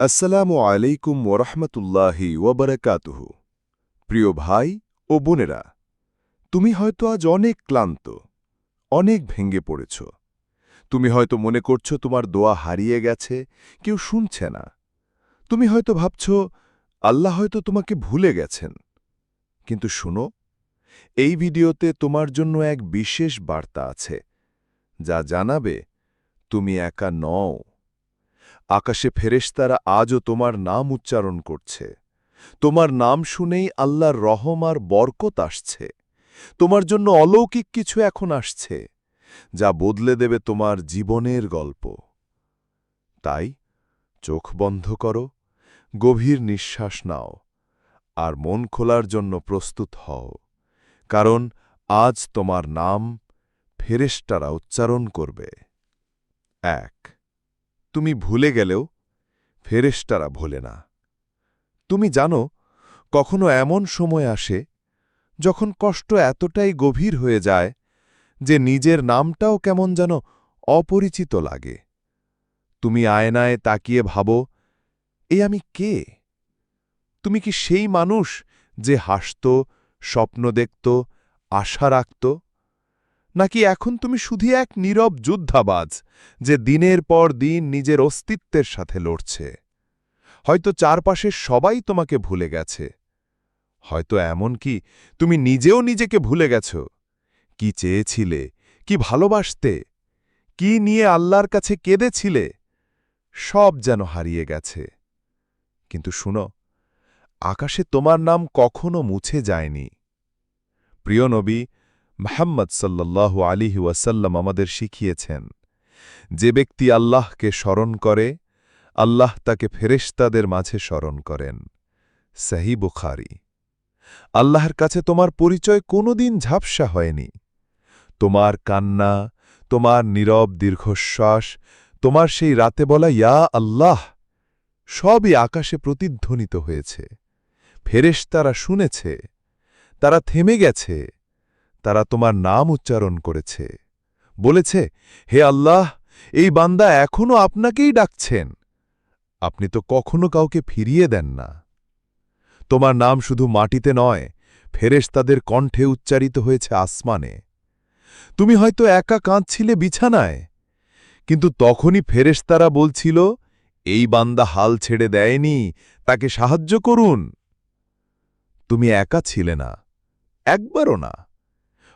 আসসালামু আলাইকুম ওরহমতুল্লাহি ওবরাকাতুহু। প্রিয় ভাই ও বোনেরা, তুমি হয়তো আজ অনেক ক্লান্ত, অনেক ভেঙে পড়েছ। তুমি হয়তো মনে করছ তোমার দোয়া হারিয়ে গেছে, কেউ শুনছে না। তুমি হয়তো ভাবছ, আল্লাহ হয়তো তোমাকে ভুলে গেছেন। কিন্তু শুনো, এই ভিডিওতে তোমার জন্য এক বিশেষ বার্তা আছে, যা জানাবে, তুমি একা নও। আকাশে ফেরেশতারা আজও তোমার নাম উচ্চারণ করছে। তোমার নাম শুনেই আল্লাহর রহম আর বরকত আসছে। তোমার জন্য অলৌকিক কিছু এখন আসছে, যা বদলে দেবে তোমার জীবনের গল্প। তাই চোখ বন্ধ করো, গভীর নিঃশ্বাস নাও, আর মন খোলার জন্য প্রস্তুত হও, কারণ আজ তোমার নাম ফেরেশতারা উচ্চারণ করবে। এক তুমি ভুলে গেলেও ফেরেশতারা ভোলে না। তুমি জানো, কখনো এমন সময় আসে যখন কষ্ট এতটাই গভীর হয়ে যায় যে নিজের নামটাও কেমন যেন অপরিচিত লাগে। তুমি আয়নায় তাকিয়ে ভাবো, এ আমি কে? তুমি কি সেই মানুষ যে হাসত, স্বপ্ন দেখত, আশা রাখত? নাকি এখন তুমি শুধু এক নীরব যুদ্ধাবাজ, যে দিনের পর দিন নিজের অস্তিত্বের সাথে লড়ছে? হয়তো চারপাশের সবাই তোমাকে ভুলে গেছে। হয়তো এমন কি, তুমি নিজেও নিজেকে ভুলে গেছ? কি চেয়েছিলে? কি ভালোবাসতে? কি নিয়ে আল্লাহর কাছে কেঁদেছিলে? সব যেন হারিয়ে গেছে। কিন্তু শুনো, আকাশে তোমার নাম কখনো মুছে যায়নি। প্রিয় নবী মোহাম্মদ সাল্লাল্লাহু আলিহি ওয়াসাল্লাম আমাদের শিখিয়েছেন, যে ব্যক্তি আল্লাহকে স্মরণ করে, আল্লাহ তাকে ফেরেশতাদের মাঝে স্মরণ করেন। সাহি বুখারি। আল্লাহর কাছে তোমার পরিচয় কোনোদিন ঝাপসা হয়নি। তোমার কান্না, তোমার নীরব দীর্ঘশ্বাস, তোমার সেই রাতে বলা ইয়া আল্লাহ, সবই আকাশে প্রতিধ্বনিত হয়েছে। ফেরেশতারা শুনেছে, তারা থেমে গেছে। তারা তোমার নাম উচ্চারণ করেছে। বলেছে, হে আল্লাহ, এই বান্দা এখনও আপনাকেই ডাকছেন। আপনি তো কখনো কাউকে ফিরিয়ে দেন না। তোমার নাম শুধু মাটিতে নয়, ফেরেশতাদের কণ্ঠে উচ্চারিত হয়েছে আসমানে। তুমি হয়তো একা কাঁদছিলে বিছানায়। কিন্তু তখনই ফেরেশতারা বলছিল, এই বান্দা হাল ছেড়ে দেয়নি, তাকে সাহায্য করুন। তুমি একা ছিলে না, একবারও না।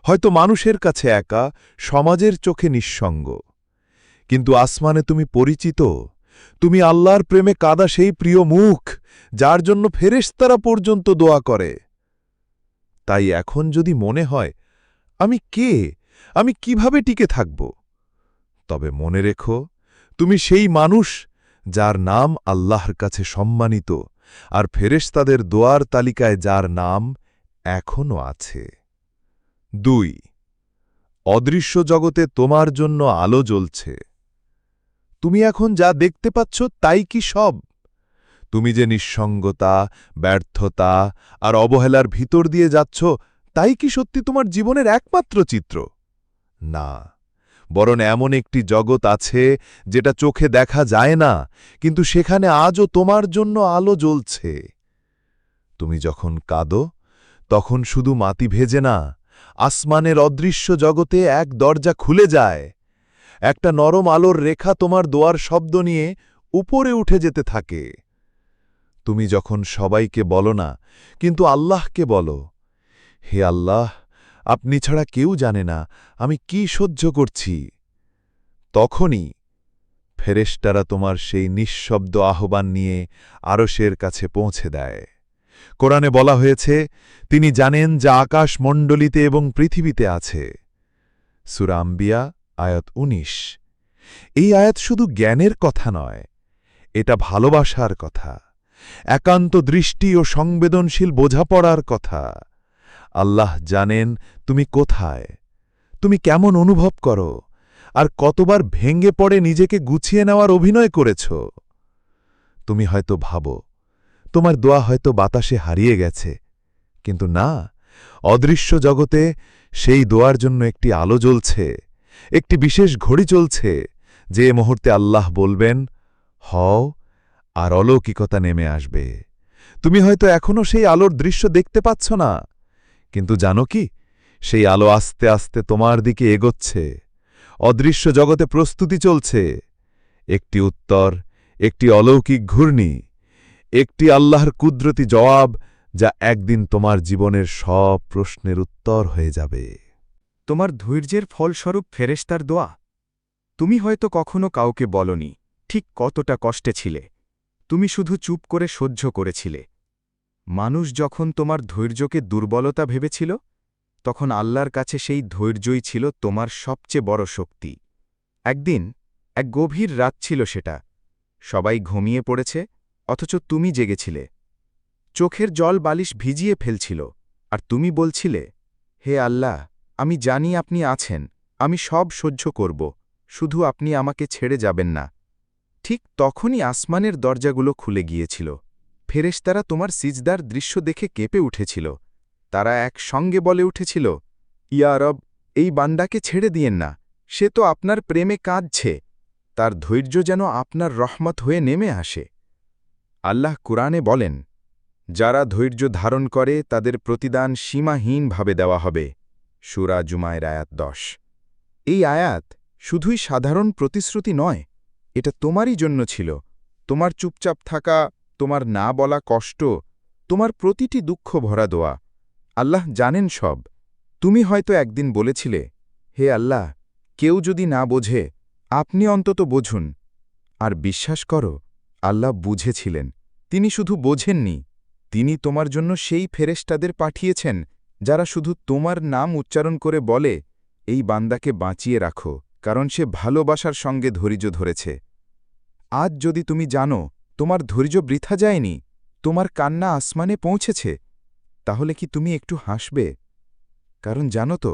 হয়তো মানুষের কাছে একা, সমাজের চোখে নিঃসঙ্গ। কিন্তু আসমানে তুমি পরিচিত, তুমি আল্লাহর প্রেমে কাদা সেই প্রিয় মুখ, যার জন্য ফেরেশতারা পর্যন্ত দোয়া করে। তাই এখন যদি মনে হয়, আমি কে? আমি কীভাবে টিকে থাকব? তবে মনে রেখো, তুমি সেই মানুষ যার নাম আল্লাহর কাছে সম্মানিত, আর ফেরেশতাদের দোয়ার তালিকায় যার নাম এখনও আছে। দুই, অদৃশ্য জগতে তোমার জন্য আলো জ্বলছে। তুমি এখন যা দেখতে পাচ্ছ তাই কি সব? তুমি যে নিঃসঙ্গতা, ব্যর্থতা আর অবহেলার ভিতর দিয়ে যাচ্ছ তাই কি সত্যি তোমার জীবনের একমাত্র চিত্র? না, বরং এমন একটি জগৎ আছে যেটা চোখে দেখা যায় না, কিন্তু সেখানে আজও তোমার জন্য আলো জ্বলছে। তুমি যখন কাঁদো, তখন শুধু মাতি ভেজে না আসমানের অদৃশ্য জগতে এক দরজা খুলে যায়। একটা নরম আলোর রেখা তোমার দোয়ার শব্দ নিয়ে উপরে উঠে যেতে থাকে। তুমি যখন সবাইকে বলো না, কিন্তু আল্লাহকে বলো, হে আল্লাহ, আপনি ছাড়া কেউ জানে না আমি কি সহ্য করছি? তখনই ফেরেশতারা তোমার সেই নিঃশব্দ আহ্বান নিয়ে আরশের কাছে পৌঁছে দেয়। কোরআনে বলা হয়েছে, তিনি জানেন যা আকাশ মণ্ডলিতে এবং পৃথিবীতে আছে। সুরাম্বিয়া আয়াত ১৯ এই আয়াত শুধু জ্ঞানের কথা নয়, এটা ভালোবাসার কথা, একান্ত দৃষ্টি ও সংবেদনশীল বোঝাপড়ার কথা। আল্লাহ জানেন তুমি কোথায়, তুমি কেমন অনুভব করো, আর কতবার ভেঙ্গে পড়ে নিজেকে গুছিয়ে নেওয়ার অভিনয় করেছ। তুমি হয়তো ভাবো তোমার দোয়া হয়তো বাতাসে হারিয়ে গেছে। কিন্তু না, অদৃশ্য জগতে সেই দোয়ার জন্য একটি আলো জ্বলছে, একটি বিশেষ ঘড়ি চলছে, যে মুহূর্তে আল্লাহ বলবেন, হও, আর অলৌকিকতা নেমে আসবে। তুমি হয়তো এখনও সেই আলোর দৃশ্য দেখতে পাচ্ছ না। কিন্তু জানো কি, সেই আলো আস্তে আস্তে তোমার দিকে এগোচ্ছে। অদৃশ্য জগতে প্রস্তুতি চলছে। একটি উত্তর, একটি অলৌকিক ঘূর্ণি একটি আল্লাহর কুদরতি জবাব যা একদিন তোমার জীবনের সব প্রশ্নের উত্তর হয়ে যাবে। তোমার ধৈর্যের ফলস্বরূপ ফেরেশতার দোয়া। তুমি হয়তো কখনো কাউকে বলনি, ঠিক কতটা কষ্টে ছিলে। তুমি শুধু চুপ করে সহ্য করেছিলে। মানুষ যখন তোমার ধৈর্যকে দুর্বলতা ভেবেছিল, তখন আল্লাহর কাছে সেই ধৈর্যই ছিল তোমার সবচেয়ে বড় শক্তি। একদিন, এক গভীর রাত ছিল সেটা। সবাই ঘুমিয়ে পড়েছে অথচ তুমি জেগেছিলে। চোখের জল বালিশ ভিজিয়ে ফেলছিল, আর তুমি বলছিলে, হে আল্লাহ, আমি জানি আপনি আছেন, আমি সব সহ্য করব, শুধু আপনি আমাকে ছেড়ে যাবেন না। ঠিক তখনই আসমানের দরজাগুলো খুলে গিয়েছিল। ফেরেশতারা তোমার সিজদার দৃশ্য দেখে কেঁপে উঠেছিল। তারা এক সঙ্গে বলে উঠেছিল ইয়ারব এই বান্দাকে ছেড়ে দিয়েন না, সে তো আপনার প্রেমে কাঁদছে, তার ধৈর্য যেন আপনার রহমত হয়ে নেমে আসে। আল্লাহ কুরআনে বলেন, যারা ধৈর্য ধারণ করে, তাদের প্রতিদান সীমাহীনভাবে দেওয়া হবে। সুরা জুমায়ের আয়াত দশ। এই আয়াত শুধুই সাধারণ প্রতিশ্রুতি নয়, এটা তোমারই জন্য ছিল। তোমার চুপচাপ থাকা, তোমার না বলা কষ্ট, তোমার প্রতিটি দুঃখ ভরা দোয়া। আল্লাহ জানেন সব। তুমি হয়তো একদিন বলেছিলে, হে আল্লাহ, কেউ যদি না বোঝে, আপনি অন্তত বোঝুন। আর বিশ্বাস করো আল্লাহ বুঝেছিলেন। তিনি শুধু বোঝেননি, তিনি তোমার জন্য সেই ফেরেশতাদের পাঠিয়েছেন, যারা শুধু তোমার নাম উচ্চারণ করে বলে, এই বান্দাকে বাঁচিয়ে রাখো, কারণ সে ভালোবাসার সঙ্গে ধৈর্য ধরেছে। আজ যদি তুমি জানো, তোমার ধৈর্য বৃথা যায়নি, তোমার কান্না আসমানে পৌঁছেছে, তাহলে কি তুমি একটু হাসবে? কারণ জানো তো,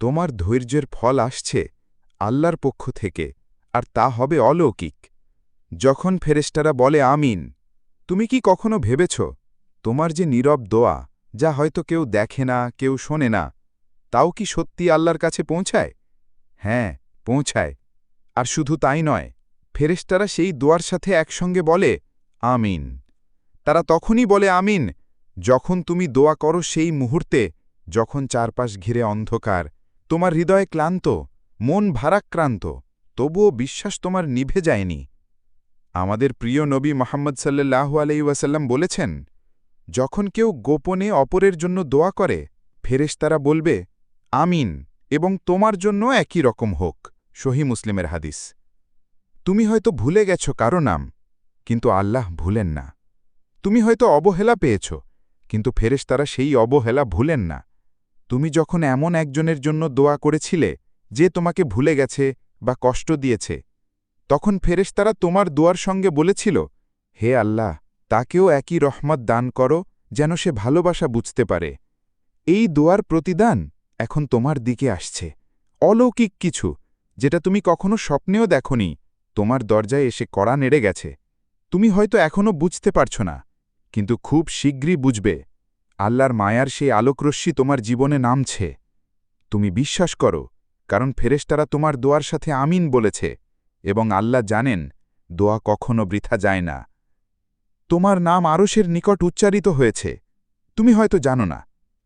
তোমার ধৈর্যের ফল আসছে আল্লাহর পক্ষ থেকে, আর তা হবে অলৌকিক। যখন ফেরেস্টারা বলে, আমিন তুমি কি কখনো ভেবেছ, তোমার যে নীরব দোয়া, যা হয়তো কেউ দেখে না, কেউ শোনে না, তাও কি সত্যি আল্লাহর কাছে পৌঁছায়? হ্যাঁ পৌঁছায়, আর শুধু তাই নয়, ফেরেশতারা সেই দোয়ার সাথে একসঙ্গে বলে, আমিন তারা তখনই বলে, আমিন যখন তুমি দোয়া করো সেই মুহূর্তে, যখন চারপাশ ঘিরে অন্ধকার, তোমার হৃদয়ে ক্লান্ত, মন ভারাক্রান্ত, তবুও বিশ্বাস তোমার নিভে যায়নি। আমাদের প্রিয় নবী মোহাম্মদ সাল্লাহু ওয়াসাল্লাম বলেছেন, যখন কেউ গোপনে অপরের জন্য দোয়া করে, ফেরেশতারা বলবে, আমিন এবং তোমার জন্য একই রকম হোক। সহি মুসলিমের হাদিস। তুমি হয়তো ভুলে গেছ কারও নাম, কিন্তু আল্লাহ ভুলেন না। তুমি হয়তো অবহেলা পেয়েছ, কিন্তু ফেরেশতারা সেই অবহেলা ভুলেন না। তুমি যখন এমন একজনের জন্য দোয়া করেছিলে যে তোমাকে ভুলে গেছে বা কষ্ট দিয়েছে তখন ফেরেশতারা তোমার দোয়ার সঙ্গে বলেছিল, হে আল্লাহ, তাকেও একই রহমত দান করো যেন সে ভালোবাসা বুঝতে পারে। এই দোয়ার প্রতিদান এখন তোমার দিকে আসছে। অলৌকিক কিছু, যেটা তুমি কখনো স্বপ্নেও দেখনি, তোমার দরজায় এসে কড়া নেড়ে গেছে। তুমি হয়তো এখনও বুঝতে পারছ না, কিন্তু খুব শীঘ্রই বুঝবে। আল্লাহর মায়ার সেই আলোকরশ্মি তোমার জীবনে নামছে। তুমি বিশ্বাস করো, কারণ ফেরেশতারা তোমার দোয়ার সাথে আমিন বলেছে। এবং আল্লাহ জানেন, দোয়া কখনো বৃথা যায় না। তোমার নাম আরশের নিকট উচ্চারিত হয়েছে। তুমি হয়তো জানো না,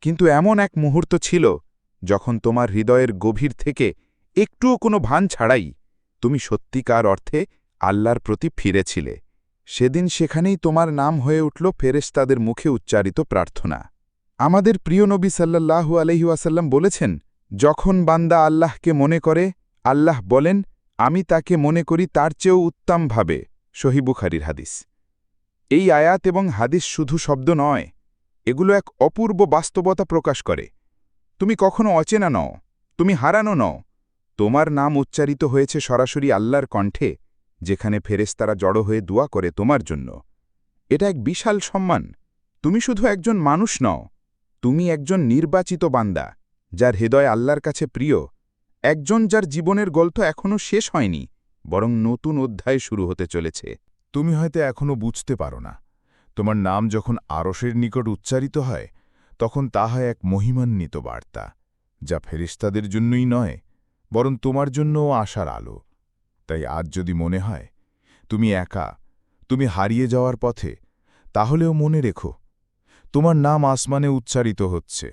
কিন্তু এমন এক মুহূর্ত ছিল যখন তোমার হৃদয়ের গভীর থেকে একটুও কোনো ভান ছাড়াই তুমি সত্যিকার অর্থে আল্লাহর প্রতি ফিরেছিলে। সেদিন সেখানেই তোমার নাম হয়ে উঠল ফেরেশতাদের মুখে উচ্চারিত প্রার্থনা। আমাদের প্রিয় নবী সাল্লাল্লাহু আলহিউসাল্লাম বলেছেন, যখন বান্দা আল্লাহকে মনে করে, আল্লাহ বলেন আমি তাকে মনে করি তার চেয়েও উত্তমভাবে সহিবুখারির হাদিস। এই আয়াত এবং হাদিস শুধু শব্দ নয়, এগুলো এক অপূর্ব বাস্তবতা প্রকাশ করে। তুমি কখনো অচেনা নও, তুমি হারানো নও। তোমার নাম উচ্চারিত হয়েছে সরাসরি আল্লাহর কণ্ঠে, যেখানে ফেরেস্তারা জড়ো হয়ে দোয়া করে তোমার জন্য। এটা এক বিশাল সম্মান। তুমি শুধু একজন মানুষ নও, তুমি একজন নির্বাচিত বান্দা, যার হৃদয় আল্লাহর কাছে প্রিয় একজন যার জীবনের গল্প এখনও শেষ হয়নি, বরং নতুন অধ্যায় শুরু হতে চলেছে। তুমি হয়তো এখনও বুঝতে পারো না। তোমার নাম যখন আরশের নিকট উচ্চারিত হয়, তখন তা হয় এক মহিমান্বিত বার্তা, যা ফেরিস্তাদের জন্যই নয়, বরং তোমার জন্যও আশার আলো। তাই আজ যদি মনে হয়, তুমি একা, তুমি হারিয়ে যাওয়ার পথে, তাহলেও মনে রেখো, তোমার নাম আসমানে উচ্চারিত হচ্ছে,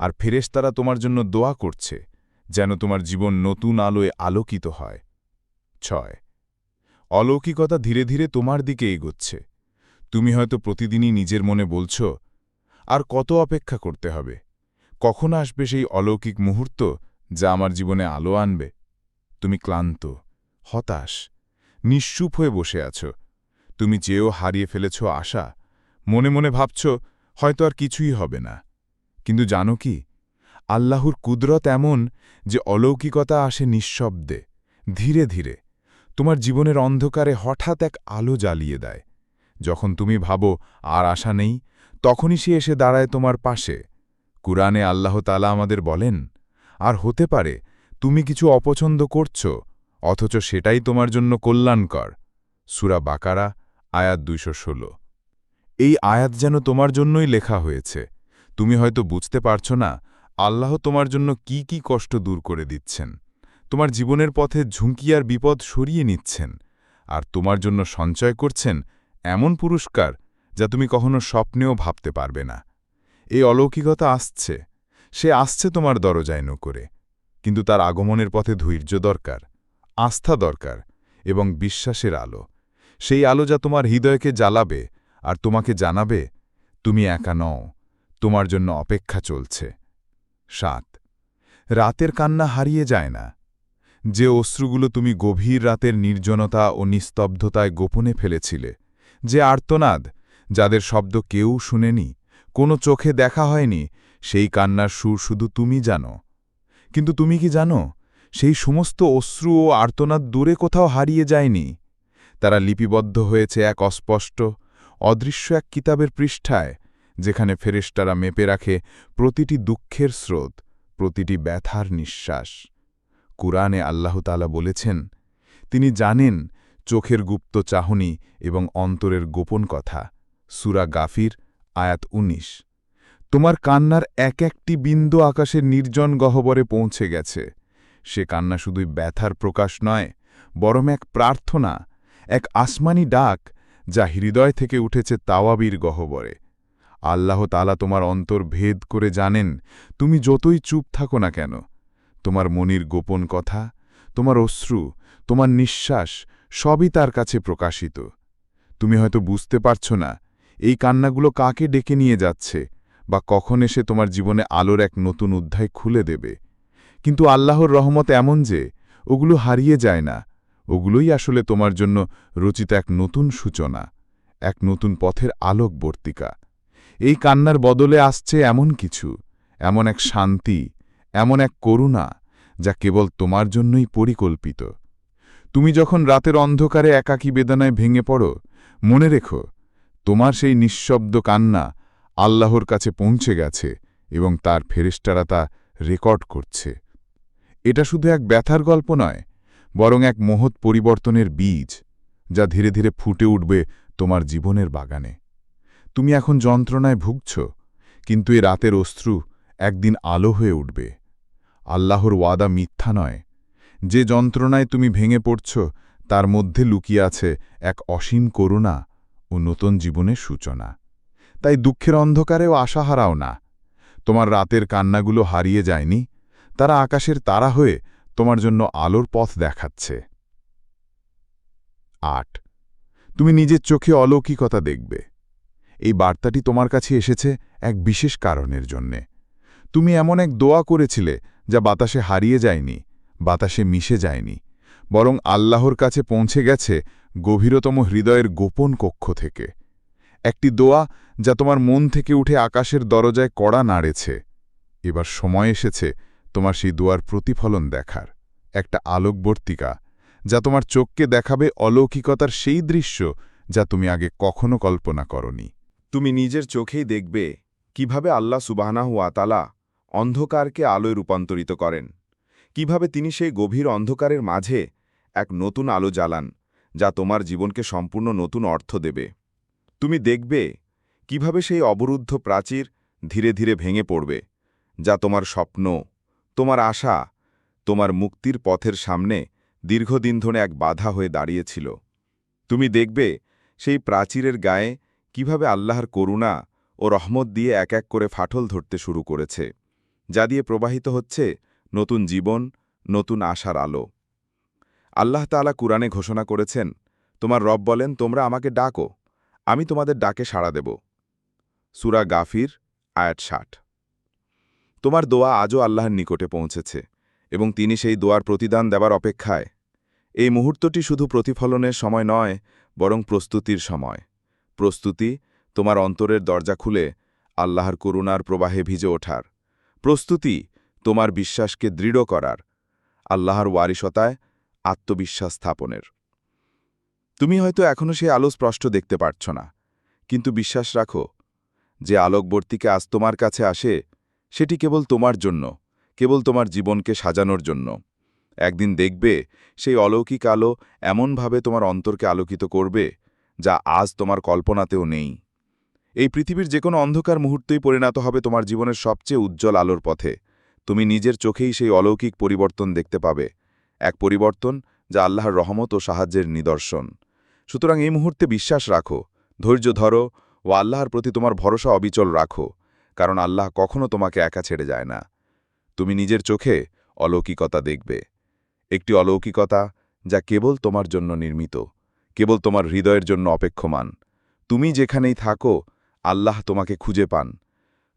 আর ফেরেশতারা তোমার জন্য দোয়া করছে। যেন তোমার জীবন নতুন আলোয় আলোকিত হয়। ছয়, অলৌকিকতা ধীরে ধীরে তোমার দিকে এগোচ্ছে। তুমি হয়তো প্রতিদিনই নিজের মনে বলছ, আর কত অপেক্ষা করতে হবে? কখন আসবে সেই অলৌকিক মুহূর্ত যা আমার জীবনে আলো আনবে? তুমি ক্লান্ত, হতাশ, নিশ্চুপ হয়ে বসে আছো। তুমি চেয়েও হারিয়ে ফেলেছ আশা। মনে মনে ভাবছ, হয়তো আর কিছুই হবে না। কিন্তু জানো কি? আল্লাহর কুদরত এমন যে অলৌকিকতা আসে নিঃশব্দে, ধীরে ধীরে। তোমার জীবনের অন্ধকারে হঠাৎ এক আলো জ্বালিয়ে দেয়। যখন তুমি ভাবো, আর আশা নেই, তখনই সে এসে দাঁড়ায় তোমার পাশে। কুরআনে আল্লাহ তালা আমাদের বলেন, আর হতে পারে, তুমি কিছু অপছন্দ করছ, অথচ সেটাই তোমার জন্য কল্যাণকর। সুরা বাকারা, আয়াত দুইশো ষোলো। এই আয়াত যেন তোমার জন্যই লেখা হয়েছে। তুমি হয়তো বুঝতে পারছ না আল্লাহ তোমার জন্য কি কি কষ্ট দূর করে দিচ্ছেন? তোমার জীবনের পথে ঝুঁকি আর বিপদ সরিয়ে নিচ্ছেন। আর তোমার জন্য সঞ্চয় করছেন এমন পুরস্কার যা তুমি কখনো স্বপ্নেও ভাবতে পারবে না। এই অলৌকিকতা আসছে। সে আসছে তোমার দরজায় করে কিন্তু তার আগমনের পথে ধৈর্য দরকার, আস্থা দরকার এবং বিশ্বাসের আলো। সেই আলো যা তোমার হৃদয়কে জ্বালাবে আর তোমাকে জানাবে, তুমি একা নও, তোমার জন্য অপেক্ষা চলছে। সাত। রাতের কান্না হারিয়ে যায় না। যে অশ্রুগুলো তুমি গভীর রাতের নির্জনতা ও নিস্তব্ধতায় গোপনে ফেলেছিলে। যে আর্তনাদ, যাদের শব্দ কেউ শুনেনি, কোনো চোখে দেখা হয়নি, সেই কান্নার সুর শুধু তুমি জানো। কিন্তু তুমি কি জানো, সেই সমস্ত অশ্রু ও আর্তনাদ দূরে কোথাও হারিয়ে যায়নি? তারা লিপিবদ্ধ হয়েছে এক অস্পষ্ট, অদৃশ্য এক কিতাবের পৃষ্ঠায়। যেখানে ফেরেশতারা মেপে রাখে প্রতিটি দুঃখের স্রোত, প্রতিটি ব্যথার নিঃশ্বাস। কুরআনে আল্লাহতালা বলেছেন, তিনি জানেন চোখের গুপ্ত চাহনি এবং অন্তরের গোপন কথা। সুরা গাফির, আয়াত ১৯ তোমার কান্নার এক একটি বিন্দু আকাশের নির্জন গহ্বরে পৌঁছে গেছে। সে কান্না শুধুই ব্যথার প্রকাশ নয়, বরং এক প্রার্থনা, এক আসমানি ডাক যা হৃদয় থেকে উঠেছে তাওয়াবির গহ্বরে। আল্লাহ তালা তোমার অন্তর ভেদ করে জানেন, তুমি যতই চুপ থাকো না কেন। তোমার মনির গোপন কথা, তোমার অশ্রু, তোমার নিঃশ্বাস সবই তার কাছে প্রকাশিত। তুমি হয়তো বুঝতে পারছ না, এই কান্নাগুলো কাকে ডেকে নিয়ে যাচ্ছে বা কখন এসে তোমার জীবনে আলোর এক নতুন অধ্যায় খুলে দেবে। কিন্তু আল্লাহর রহমত এমন যে, ওগুলো হারিয়ে যায় না, ওগুলোই আসলে তোমার জন্য রচিত এক নতুন সূচনা, এক নতুন পথের আলোকবর্তিকা। এই কান্নার বদলে আসছে এমন কিছু, এমন এক শান্তি, এমন এক করুণা, যা কেবল তোমার জন্যই পরিকল্পিত। তুমি যখন রাতের অন্ধকারে একাকী বেদনায় ভেঙে পড়ো, মনে রেখো, তোমার সেই নিঃশব্দ কান্না আল্লাহর কাছে পৌঁছে গেছে এবং তার ফেরেস্টারা তা রেকর্ড করছে। এটা শুধু এক ব্যথার গল্প নয়, বরং এক মহৎ পরিবর্তনের বীজ, যা ধীরে ধীরে ফুটে উঠবে তোমার জীবনের বাগানে। তুমি এখন যন্ত্রণায় ভুগছ, কিন্তু এ রাতের অশ্রু একদিন আলো হয়ে উঠবে। আল্লাহর ওয়াদা মিথ্যা নয়। যে যন্ত্রণায় তুমি ভেঙে পড়ছ, তার মধ্যে লুকিয়ে আছে এক অসীম করুণা ও নতুন জীবনের সূচনা। তাই দুঃখের অন্ধকারেও আশা হারাও না। তোমার রাতের কান্নাগুলো হারিয়ে যায়নি, তারা আকাশের তারা হয়ে তোমার জন্য আলোর পথ দেখাচ্ছে। আট। তুমি নিজের চোখে অলৌকিকতা দেখবে। এই বার্তাটি তোমার কাছে এসেছে এক বিশেষ কারণের জন্যে। তুমি এমন এক দোয়া করেছিলে যা বাতাসে হারিয়ে যায়নি, বাতাসে মিশে যায়নি, বরং আল্লাহর কাছে পৌঁছে গেছে গভীরতম হৃদয়ের গোপন কক্ষ থেকে। একটি দোয়া যা তোমার মন থেকে উঠে আকাশের দরজায় কড়া নাড়েছে। এবার সময় এসেছে তোমার সেই দোয়ার প্রতিফলন দেখার। একটা আলোকবর্তিকা যা তোমার চোখকে দেখাবে অলৌকিকতার সেই দৃশ্য যা তুমি আগে কখনো কল্পনা করনি। তুমি নিজের চোখেই দেখবে কীভাবে আল্লাহ সুবাহনাহু আতালা অন্ধকারকে আলোয় রূপান্তরিত করেন, কীভাবে তিনি সেই গভীর অন্ধকারের মাঝে এক নতুন আলো জ্বালান যা তোমার জীবনকে সম্পূর্ণ নতুন অর্থ দেবে। তুমি দেখবে কীভাবে সেই অবরুদ্ধ প্রাচীর ধীরে ধীরে ভেঙে পড়বে, যা তোমার স্বপ্ন, তোমার আশা, তোমার মুক্তির পথের সামনে দীর্ঘদিন ধরে এক বাধা হয়ে দাঁড়িয়েছিল। তুমি দেখবে সেই প্রাচীরের গায়ে কীভাবে আল্লাহর করুণা ও রহমত দিয়ে এক এক করে ফাটল ধরতে শুরু করেছে, যা দিয়ে প্রবাহিত হচ্ছে নতুন জীবন, নতুন আশার আলো। আল্লাহ তাআলা কুরআনে ঘোষণা করেছেন, তোমার রব বলেন, তোমরা আমাকে ডাকো, আমি তোমাদের ডাকে সাড়া দেব। সুরা গাফির, আয়াত ষাট। তোমার দোয়া আজও আল্লাহর নিকটে পৌঁছেছে এবং তিনি সেই দোয়ার প্রতিদান দেবার অপেক্ষায়। এই মুহূর্তটি শুধু প্রতিফলনের সময় নয়, বরং প্রস্তুতির সময়। প্রস্তুতি, তোমার অন্তরের দরজা খুলে আল্লাহর করুণার প্রবাহে ভিজে ওঠার। প্রস্তুতি, তোমার বিশ্বাসকে দৃঢ় করার। আল্লাহর ওয়ারিশতায় আত্মবিশ্বাস স্থাপনের। তুমি হয়তো এখনও সেই আলো স্পষ্ট দেখতে পারছ না, কিন্তু বিশ্বাস রাখো, যে আলোকবর্তীকে আজ তোমার কাছে আসে, সেটি কেবল তোমার জন্য, কেবল তোমার জীবনকে সাজানোর জন্য। একদিন দেখবে, সেই অলৌকিক আলো এমনভাবে তোমার অন্তরকে আলোকিত করবে যা আজ তোমার কল্পনাতেও নেই। এই পৃথিবীর যে কোনো অন্ধকার মুহূর্তেই পরিণত হবে তোমার জীবনের সবচেয়ে উজ্জ্বল আলোর পথে। তুমি নিজের চোখেই সেই অলৌকিক পরিবর্তন দেখতে পাবে। এক পরিবর্তন যা আল্লাহর রহমত ও সাহায্যের নিদর্শন। সুতরাং এই মুহূর্তে বিশ্বাস রাখো, ধৈর্য ধরো ও আল্লাহর প্রতি তোমার ভরসা অবিচল রাখো, কারণ আল্লাহ কখনো তোমাকে একা ছেড়ে যায় না। তুমি নিজের চোখে অলৌকিকতা দেখবে। একটি অলৌকিকতা যা কেবল তোমার জন্য নির্মিত। কেবল তোমার হৃদয়ের জন্য অপেক্ষমান। তুমি যেখানেই থাকো, আল্লাহ তোমাকে খুঁজে পান।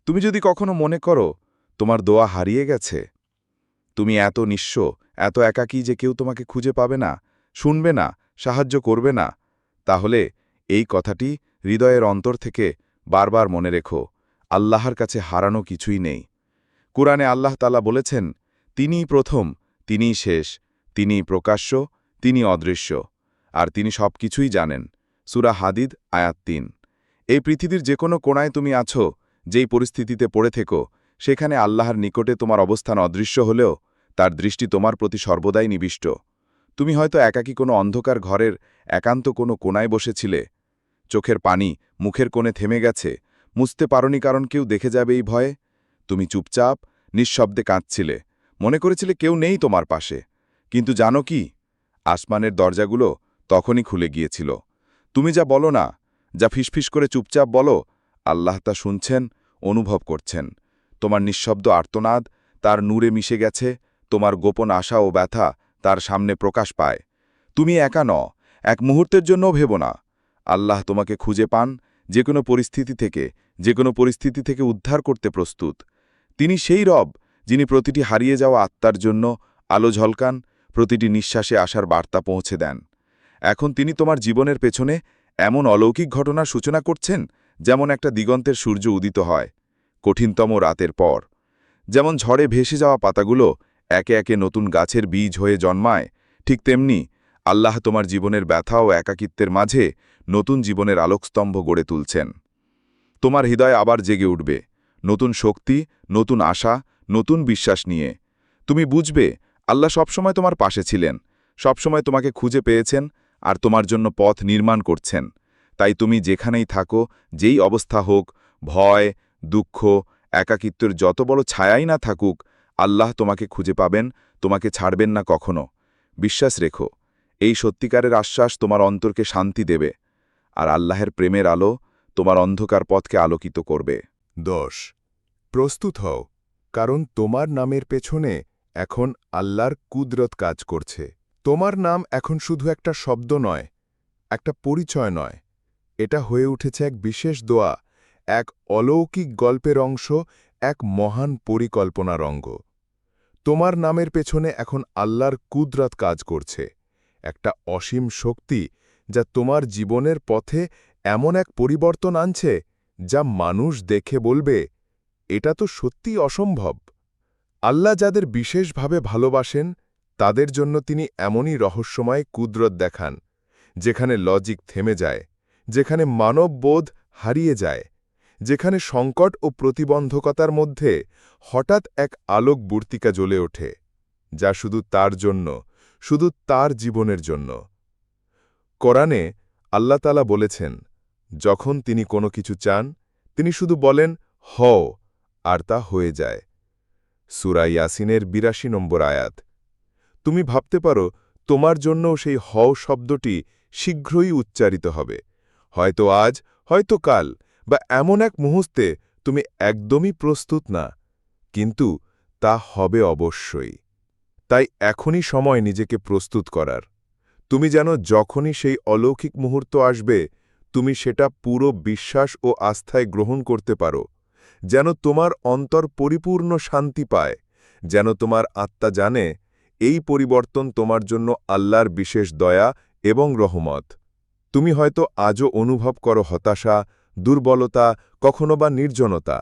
তুমি যদি কখনো মনে করো, তোমার দোয়া হারিয়ে গেছে। তুমি এত নিঃস্ব, এত একাকী যে কেউ তোমাকে খুঁজে পাবে না, শুনবে না, সাহায্য করবে না, তাহলে এই কথাটি হৃদয়ের অন্তর থেকে বারবার মনে রেখো, আল্লাহর কাছে হারানো কিছুই নেই। কোরআনে আল্লাহ তালা বলেছেন, তিনিই প্রথম, তিনিই শেষ, তিনিই প্রকাশ্য তিনি অদৃশ্য। আর তিনি সব কিছুই জানেন। সুরা হাদিদ, আয়াত তিন। এই পৃথিবীর যে কোনো কোণায় তুমি আছো, যেই পরিস্থিতিতে পড়ে থেকো, সেখানে আল্লাহর নিকটে তোমার অবস্থান অদৃশ্য হলেও তার দৃষ্টি তোমার প্রতি সর্বদাই নিবিষ্ট। তুমি হয়তো একাকী কোনো অন্ধকার ঘরের একান্ত কোনো কোণায় বসেছিলে। চোখের পানি মুখের কোণে থেমে গেছে। মুছতে পারনি কারণ কেউ দেখে যাবে এই ভয়ে। তুমি চুপচাপ, নিঃশব্দে কাঁদছিলে। মনে করেছিলে কেউ নেই তোমার পাশে। কিন্তু জানো কি? আসমানের দরজাগুলো তখনই খুলে গিয়েছিল। তুমি যা বলো না, যা ফিসফিস করে চুপচাপ বলো, আল্লাহ তা শুনছেন, অনুভব করছেন। তোমার নিঃশব্দ আর্তনাদ, তার নূরে মিশে গেছে, তোমার গোপন আশা ও ব্যথা তার সামনে প্রকাশ পায়। তুমি একা ন এক মুহূর্তের জন্যও ভেব না। আল্লাহ তোমাকে খুঁজে পান, যে কোনো পরিস্থিতি থেকে, যে কোনো পরিস্থিতি থেকে উদ্ধার করতে প্রস্তুত। তিনি সেই রব, যিনি প্রতিটি হারিয়ে যাওয়া আত্মার জন্য আলো ঝলকান, প্রতিটি নিঃশ্বাসে আসার বার্তা পৌঁছে দেন। এখন তিনি তোমার জীবনের পেছনে এমন অলৌকিক ঘটনার সূচনা করছেন যেমন একটা দিগন্তের সূর্য উদিত হয়, কঠিনতম রাতের পর। যেমন ঝড়ে ভেসে যাওয়া পাতাগুলো একে একে নতুন গাছের বীজ হয়ে জন্মায়, ঠিক তেমনি আল্লাহ তোমার জীবনের ব্যথা ও একাকিত্বের মাঝে নতুন জীবনের আলোকস্তম্ভ গড়ে তুলছেন। তোমার হৃদয় আবার জেগে উঠবে, নতুন শক্তি, নতুন আশা, নতুন বিশ্বাস নিয়ে। তুমি বুঝবে, আল্লাহ সবসময় তোমার পাশে ছিলেন, সবসময় তোমাকে খুঁজে পেয়েছেন আর তোমার জন্য পথ নির্মাণ করছেন। তাই তুমি যেখানেই থাকো, যেই অবস্থা হোক, ভয়, দুঃখ, একাকিত্বের যত বড় ছায়াই না থাকুক, আল্লাহ তোমাকে খুঁজে পাবেন, তোমাকে ছাড়বেন না কখনো। বিশ্বাস রেখো, এই সত্যিকারের আশ্বাস তোমার অন্তরকে শান্তি দেবে, আর আল্লাহের প্রেমের আলো তোমার অন্ধকার পথকে আলোকিত করবে। দশ, প্রস্তুত হও, কারণ তোমার নামের পেছনে এখন আল্লাহর কুদরত কাজ করছে। তোমার নাম এখন শুধু একটা শব্দ নয়, একটা পরিচয় নয়। এটা হয়ে উঠেছে এক বিশেষ দোয়া, এক অলৌকিক গল্পের অংশ, এক মহান পরিকল্পনার অঙ্গ। তোমার নামের পেছনে এখন আল্লাহর কুদরত কাজ করছে, একটা অসীম শক্তি যা তোমার জীবনের পথে এমন এক পরিবর্তন আনছে যা মানুষ দেখে বলবে, এটা তো সত্যি অসম্ভব। আল্লাহ যাদের বিশেষভাবে ভালোবাসেন তাদের জন্য তিনি এমনই রহস্যময় কুদরত দেখান, যেখানে লজিক থেমে যায়, যেখানে মানববোধ হারিয়ে যায়, যেখানে সংকট ও প্রতিবন্ধকতার মধ্যে হঠাৎ এক আলোক বর্তিকা জ্বলে ওঠে, যা শুধু তার জন্য, শুধু তার জীবনের জন্য। কোরআনে আল্লাতালা বলেছেন, যখন তিনি কোনো কিছু চান, তিনি শুধু বলেন হ আর তা হয়ে যায়। সুরা ইয়াসিনের বিরাশি নম্বর আয়াত। তুমি ভাবতে পারো, তোমার জন্যও সেই হ শব্দটি শীঘ্রই উচ্চারিত হবে। হয়তো আজ, হয়তো কাল, বা এমন এক মুহূর্তে তুমি একদমই প্রস্তুত না। কিন্তু তা হবে অবশ্যই। তাই এখনই সময় নিজেকে প্রস্তুত করার। তুমি যেন যখনই সেই অলৌকিক মুহূর্ত আসবে, তুমি সেটা পুরো বিশ্বাস ও আস্থায় গ্রহণ করতে পারো। যেন তোমার অন্তর পরিপূর্ণ শান্তি পায়। যেন তোমার আত্মা জানে এই পরিবর্তন তোমার জন্য আল্লাহর বিশেষ দয়া এবং রহমত। তুমি হয়তো আজও অনুভব করো হতাশা, দুর্বলতা, কখনো বা নির্জনতা।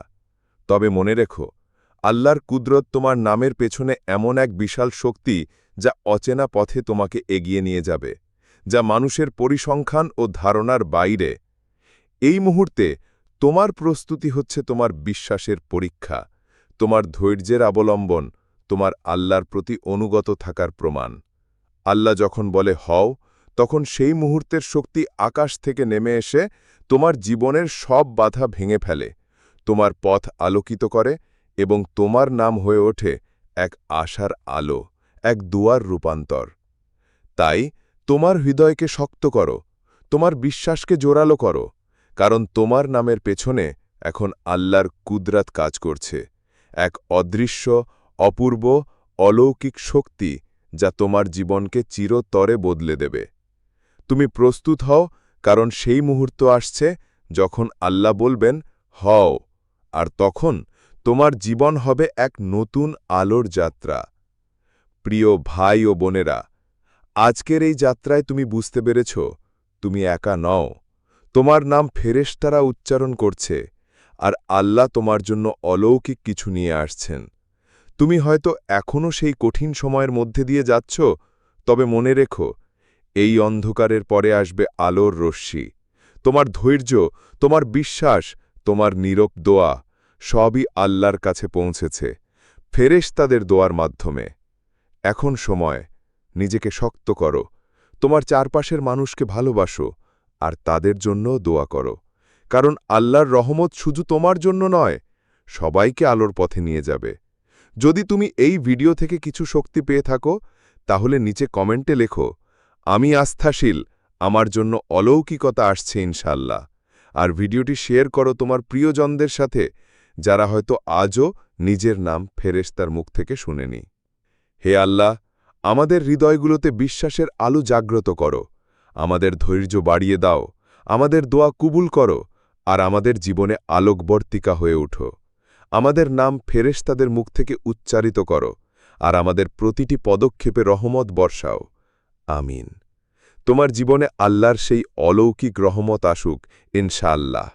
তবে মনে রেখো, আল্লাহর কুদরত তোমার নামের পেছনে এমন এক বিশাল শক্তি যা অচেনা পথে তোমাকে এগিয়ে নিয়ে যাবে, যা মানুষের পরিসংখ্যান ও ধারণার বাইরে। এই মুহূর্তে তোমার প্রস্তুতি হচ্ছে তোমার বিশ্বাসের পরীক্ষা, তোমার ধৈর্যের অবলম্বন তোমার আল্লাহর প্রতি অনুগত থাকার প্রমাণ। আল্লাহ যখন বলে, হও, তখন সেই মুহূর্তের শক্তি আকাশ থেকে নেমে এসে তোমার জীবনের সব বাধা ভেঙে ফেলে, তোমার পথ আলোকিত করে এবং তোমার নাম হয়ে ওঠে এক আশার আলো, এক দুয়ার রূপান্তর। তাই তোমার হৃদয়কে শক্ত করো, তোমার বিশ্বাসকে জোরালো করো, কারণ তোমার নামের পেছনে এখন আল্লাহর কুদরাত কাজ করছে, এক অদৃশ্য অপূর্ব, অলৌকিক শক্তি যা তোমার জীবনকে চিরতরে বদলে দেবে। তুমি প্রস্তুত হও, কারণ সেই মুহূর্ত আসছে যখন আল্লাহ বলবেন, হও। আর তখন তোমার জীবন হবে এক নতুন আলোর যাত্রা। প্রিয় ভাই ও বোনেরা, আজকের এই যাত্রায় তুমি বুঝতে পেরেছ, তুমি একা নও। তোমার নাম ফেরেশতারা উচ্চারণ করছে, আর আল্লাহ তোমার জন্য অলৌকিক কিছু নিয়ে আসছেন। তুমি হয়তো এখনও সেই কঠিন সময়ের মধ্যে দিয়ে যাচ্ছ, তবে মনে রেখো, এই অন্ধকারের পরে আসবে আলোর রশ্মি। তোমার ধৈর্য, তোমার বিশ্বাস, তোমার নীরব দোয়া, সবই আল্লাহর কাছে পৌঁছেছে ফেরেশতাদের দোয়ার মাধ্যমে। এখন সময়, নিজেকে শক্ত করো, তোমার চারপাশের মানুষকে ভালোবাসো, আর তাদের জন্য দোয়া করো। কারণ আল্লাহর রহমত শুধু তোমার জন্য নয়, সবাইকে আলোর পথে নিয়ে যাবে। যদি তুমি এই ভিডিও থেকে কিছু শক্তি পেয়ে থাকো, তাহলে নিচে কমেন্টে লেখো, আমি আস্থাশীল, আমার জন্য অলৌকিকতা আসছে ইনশাল্লাহ আর ভিডিওটি শেয়ার করো তোমার প্রিয়জনদের সাথে, যারা হয়তো আজও নিজের নাম ফেরেশতার মুখ থেকে শুনেনি। হে আল্লাহ, আমাদের হৃদয়গুলোতে বিশ্বাসের আলো জাগ্রত করো, আমাদের ধৈর্য বাড়িয়ে দাও, আমাদের দোয়া কুবুল করো, আর আমাদের জীবনে আলোকবর্তিকা হয়ে উঠো। আমাদের নাম ফেরেশতাদের মুখ থেকে উচ্চারিত করো, আর আমাদের প্রতিটি পদক্ষেপে রহমত বর্ষাও। আমিন। তোমার জীবনে আল্লাহর সেই অলৌকিক রহমত আসুক, ইনশাআল্লাহ।